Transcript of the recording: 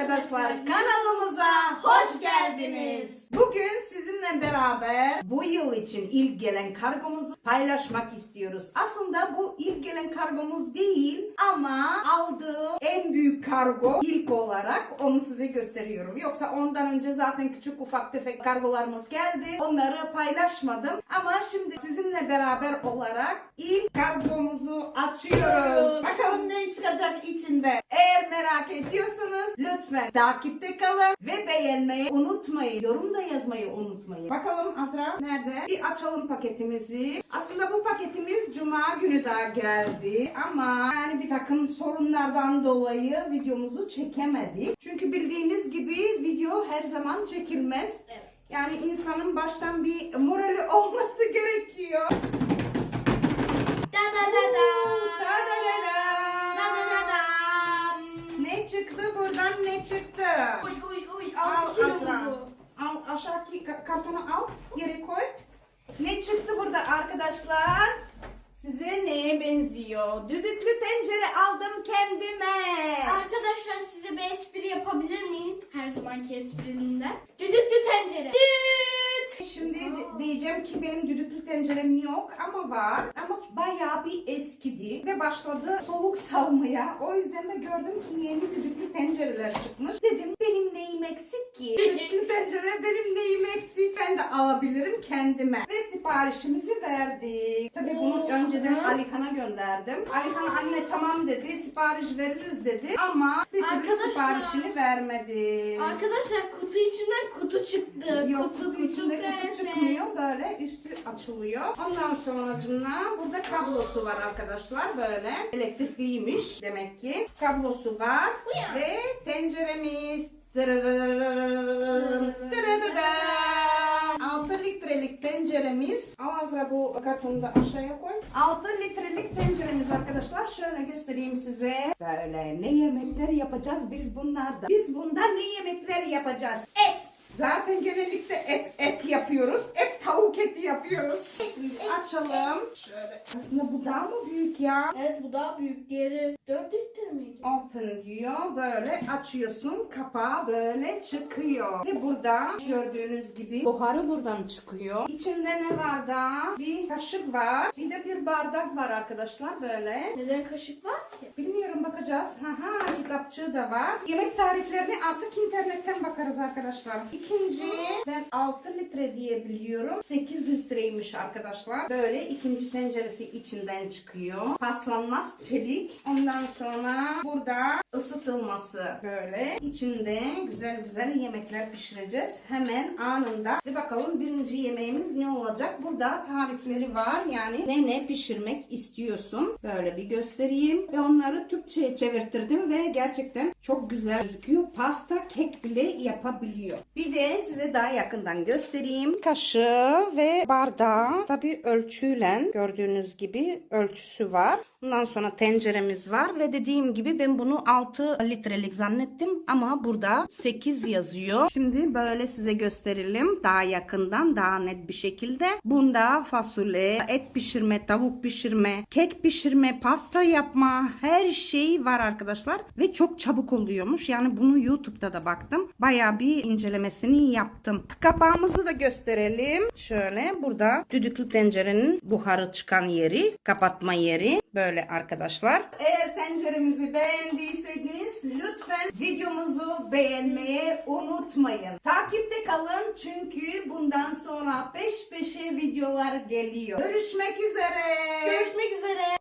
arkadaşlar kanalımıza hoş geldiniz. Bugün sizinle beraber bu yıl için ilk gelen kargomuzu paylaşmak istiyoruz. Aslında bu ilk gelen kargomuz değil ama aldığım en büyük kargo ilk olarak onu size gösteriyorum. Yoksa ondan önce zaten küçük ufak tefek kargolarımız geldi. Onları paylaşmadım ama şimdi sizinle beraber olarak ilk kargomuzu açıyoruz. Bakalım ne çıkacak içinde. Eğer merak ediyorsanız lütfen takipte kalın ve beğenmeyi unutmayın. Yorum da yazmayı unutmayın. Bakalım Azra nerede? Bir açalım paketimizi. Aslında bu paketimiz cuma günü daha geldi ama yani bir takım sorunlardan dolayı videomuzu çekemedik. Çünkü bildiğiniz gibi video her zaman çekilmez. Evet. Yani insanın baştan bir morali olması gerekiyor. Kartonu al. Yere koy. Ne çıktı burada arkadaşlar? Size neye benziyor? Düdüklü tencere aldım kendime. Arkadaşlar size bir espri yapabilir miyim? Her zamanki esprimden. Düdüklü tencere. Düt. Şimdi de- diyeceğim ki benim düdüklü tencerem yok ama var. Ama bayağı bir eskidi ve başladı soğuk salmaya. O yüzden de gördüm ki yeni düdüklü tencereler çıkmış. Dedim benim neyim eksik ki? düdüklü tencere benim neyim alabilirim kendime. Ve siparişimizi verdik. Tabii bunu önceden Alihan'a gönderdim. Alihan anne tamam dedi sipariş veririz dedi ama bir türlü Arkadaşlar. siparişini vermedi. Arkadaşlar kutu içinden kutu çıktı. Yok kutu, kutu içinde kutu prenses. çıkmıyor böyle üstü açılıyor. Ondan sonracığına burada kablosu var arkadaşlar böyle elektrikliymiş demek ki. Kablosu var Uyan. ve tenceremiz. Dırırırırırırırırım. Dırırırırım. 6 litrelik tenceremiz. Al Azra bu kartonu da aşağıya koy. 6 litrelik tenceremiz arkadaşlar. Şöyle göstereyim size. Böyle ne yemekler yapacağız biz bunlarda. Biz bunda ne yemekler yapacağız? Et. Zaten genellikle et, et yapıyoruz. Hep tavuk eti yapıyoruz. Şimdi açalım. Şöyle. Aslında bu daha mı büyük ya? Evet bu daha büyük. Diğeri 4 litre miydi? Open diyor. Böyle açıyorsun. Kapağı böyle çıkıyor. Ve burada gördüğünüz gibi buharı buradan çıkıyor. İçinde ne var da? Bir kaşık var. Bir de bir bardak var arkadaşlar böyle. Neden kaşık var ki? Bilmiyorum bakacağız. Haha kitapçığı da var. Yemek tariflerini artık internetten bakarız arkadaşlar. İkinci ben 6 litre diye biliyorum. 8 litreymiş arkadaşlar. Böyle ikinci tenceresi içinden çıkıyor. Paslanmaz çelik. Ondan sonra burada ısıtılması böyle. İçinde güzel güzel yemekler pişireceğiz. Hemen anında. Ve bakalım birinci yemeğimiz ne olacak? Burada tarifleri var. Yani ne ne pişirmek istiyorsun. Böyle bir göstereyim. Ve onları Türkçe'ye çevirtirdim ve gerçekten çok güzel gözüküyor. Pasta, kek bile yapabiliyor. Bir de size daha yakından göstereyim. Kaşığı ve bardağı tabi ölçüyle gördüğünüz gibi ölçüsü var. Ondan sonra tenceremiz var ve dediğim gibi ben bunu 6 litrelik zannettim ama burada 8 yazıyor. Şimdi böyle size gösterelim daha yakından daha net bir şekilde. Bunda fasulye, et pişirme, tavuk pişirme, kek pişirme, pasta yapma her şey var arkadaşlar ve çok çabuk oluyormuş. Yani bunu YouTube'da da baktım. Bayağı bir incelemesini yaptım. Kapağımızı da gösterelim. Şöyle burada düdüklü tencerenin buharı çıkan yeri, kapatma yeri böyle arkadaşlar. Eğer tenceremizi beğendiyseniz lütfen videomuzu beğenmeyi unutmayın. Takipte kalın çünkü bundan sonra peş peşe videolar geliyor. Görüşmek üzere. Görüşmek üzere.